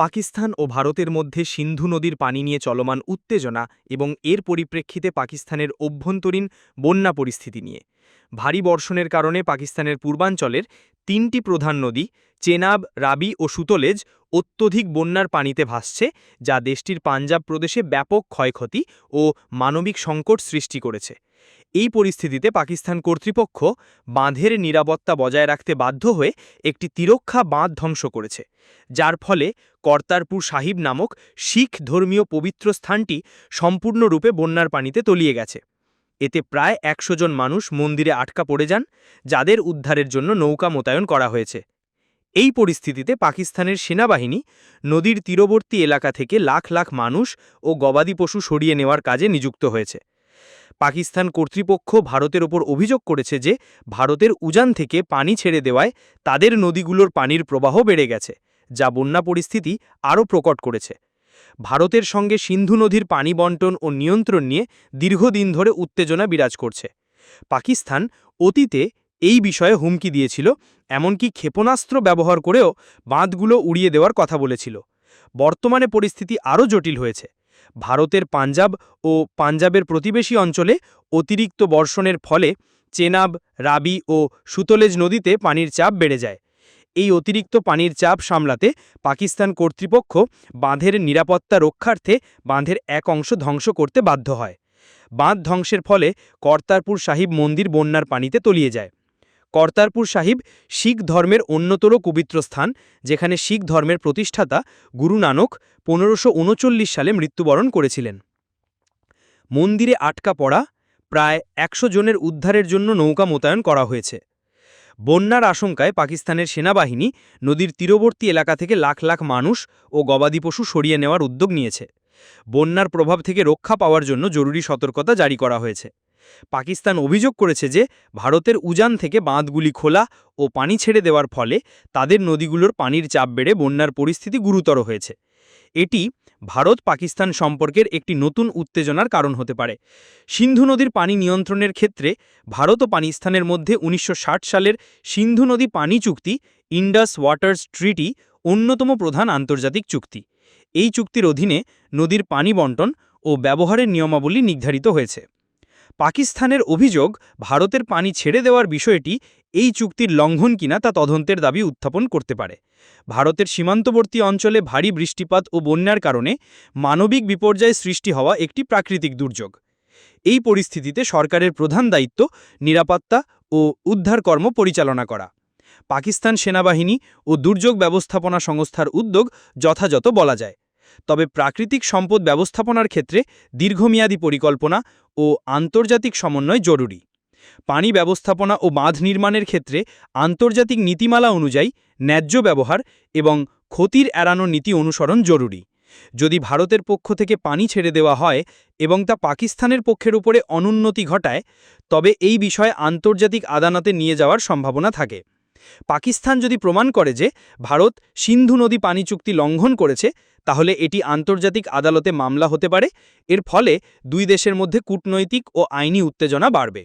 পাকিস্তান ও ভারতের মধ্যে সিন্ধু নদীর পানি নিয়ে চলমান উত্তেজনা এবং এর পরিপ্রেক্ষিতে পাকিস্তানের অভ্যন্তরীণ বন্যা পরিস্থিতি নিয়ে। ভারী বর্ষণের কারণে পাকিস্তানের পূর্বাঞ্চলের তিনটি প্রধান নদী, চেনাব, রাবি ও সুতলেজ, অত্যধিক বন্যার পানিতে ভাসছে, যা দেশটির পাঞ্জাব প্রদেশে ব্যাপক ক্ষয়ক্ষতি ও মানবিক সংকট সৃষ্টি করেছে। এই পরিস্থিতিতে পাকিস্তান কর্তৃপক্ষ বাঁধের নিরাপত্তা বজায় রাখতে বাধ্য হয়ে একটি তিরক্ষা বাঁধ ধ্বংস করেছে, যার ফলে কর্তারপুর সাহিব নামক শিখ ধর্মীয় পবিত্র স্থানটি সম্পূর্ণরূপে বন্যার পানিতে তলিয়ে গেছে। এতে প্রায় একশো জন মানুষ মন্দিরে আটকা পড়ে যান, যাদের উদ্ধারের জন্য নৌকা মোতায়েন করা হয়েছে। এই পরিস্থিতিতে পাকিস্তানের সেনাবাহিনী নদীর তীরবর্তী এলাকা থেকে লাখ লাখ মানুষ ও গবাদি পশু সরিয়ে নেওয়ার কাজে নিযুক্ত হয়েছে। পাকিস্তান কর্তৃপক্ষ ভারতের ওপর অভিযোগ করেছে যে ভারতের উজান থেকে পানি ছেড়ে দেওয়ায় তাদের নদীগুলোর পানির প্রবাহ বেড়ে গেছে, যা বন্যা পরিস্থিতি আরও প্রকট করেছে। ভারতের সঙ্গে সিন্ধু নদীর পানি বন্টন ও নিয়ন্ত্রণ নিয়ে দীর্ঘদিন ধরে উত্তেজনা বিরাজ করছে। পাকিস্তান অতীতে এই বিষয়ে হুমকি দিয়েছিল, এমনকি ক্ষেপণাস্ত্র ব্যবহার করেও বাঁধগুলো উড়িয়ে দেওয়ার কথা বলেছিল। বর্তমানে পরিস্থিতি আরও জটিল হয়েছে। ভারতের পাঞ্জাব ও পাঞ্জাবের প্রতিবেশী অঞ্চলে অতিরিক্ত বর্ষণের ফলে চেনাব, রাবি ও সুতলেজ নদীতে পানির চাপ বেড়ে যায়। এই অতিরিক্ত পানির চাপ সামলাতে পাকিস্তান কর্তৃপক্ষ বাঁধের নিরাপত্তা রক্ষার্থে বাঁধের এক অংশ ধ্বংস করতে বাধ্য হয়। বাঁধ ধ্বংসের ফলে কর্তারপুর সাহিব মন্দির বন্যার পানিতে তলিয়ে যায়। কর্তারপুর সাহিব শিখ ধর্মের অন্যতর পবিত্র স্থান, যেখানে শিখ ধর্মের প্রতিষ্ঠাতা গুরু নানক পনেরোশো সালে মৃত্যুবরণ করেছিলেন। মন্দিরে আটকা পড়া, প্রায় একশো জনের উদ্ধারের জন্য নৌকা মোতায়েন করা হয়েছে। বন্যার আশঙ্কায় পাকিস্তানের সেনাবাহিনী নদীর তীরবর্তী এলাকা থেকে লাখ লাখ মানুষ ও গবাদি পশু সরিয়ে নেওয়ার উদ্যোগ নিয়েছে। বন্যার প্রভাব থেকে রক্ষা পাওয়ার জন্য জরুরি সতর্কতা জারি করা হয়েছে। পাকিস্তান অভিযোগ করেছে যে, ভারতের উজান থেকে বাঁধগুলি খোলা ও পানি ছেড়ে দেওয়ার ফলে তাদের নদীগুলোর পানির চাপ বেড়ে বন্যার পরিস্থিতি গুরুতর হয়েছে। এটি ভারত পাকিস্তান সম্পর্কের একটি নতুন উত্তেজনার কারণ হতে পারে। সিন্ধু নদীর পানি নিয়ন্ত্রণের ক্ষেত্রে ভারত ও পাকিস্তানের মধ্যে উনিশশো ষাট সালের সিন্ধু নদী পানি চুক্তি, ইন্ডাস ওয়াটার্স ট্রিটি অন্যতম প্রধান আন্তর্জাতিক চুক্তি। এই চুক্তির অধীনে নদীর পানি বন্টন ও ব্যবহারের নিয়মাবলী নির্ধারিত হয়েছে। পাকিস্তানের অভিযোগ, ভারতের পানি ছেড়ে দেওয়ার বিষয়টি এই চুক্তির লঙ্ঘন কিনা তা তদন্তের দাবি উত্থাপন করতে পারে। ভারতের সীমান্তবর্তী অঞ্চলে ভারী বৃষ্টিপাত ও বন্যার কারণে মানবিক বিপর্যয় সৃষ্টি হওয়া একটি প্রাকৃতিক দুর্যোগ। এই পরিস্থিতিতে সরকারের প্রধান দায়িত্ব নিরাপত্তা ও উদ্ধার কর্ম পরিচালনা করা। পাকিস্তান সেনাবাহিনী ও দুর্যোগ ব্যবস্থাপনা সংস্থার উদ্যোগ যথাযথ বলা যায়। তবে প্রাকৃতিক সম্পদ ব্যবস্থাপনার ক্ষেত্রে দীর্ঘমেয়াদী পরিকল্পনা ও আন্তর্জাতিক সমন্বয় জরুরি। পানি ব্যবস্থাপনা ও বাঁধ নির্মাণের ক্ষেত্রে আন্তর্জাতিক নীতিমালা অনুযায়ী ন্যায্য ব্যবহার এবং ক্ষতির এড়ানো নীতি অনুসরণ জরুরি। যদি ভারতের পক্ষ থেকে পানি ছেড়ে দেওয়া হয় এবং তা পাকিস্তানের পক্ষের উপরে অনুন্নতি ঘটায়, তবে এই বিষয়ে আন্তর্জাতিক আদালতে নিয়ে যাওয়ার সম্ভাবনা থাকে। পাকিস্তান যদি প্রমাণ করে যে ভারত সিন্ধু নদী পানি চুক্তি লঙ্ঘন করেছে তাহলে এটি আন্তর্জাতিক আদালতে মামলা হতে পারে। এর ফলে দুই দেশের মধ্যে কূটনৈতিক ও আইনি উত্তেজনা বাড়বে।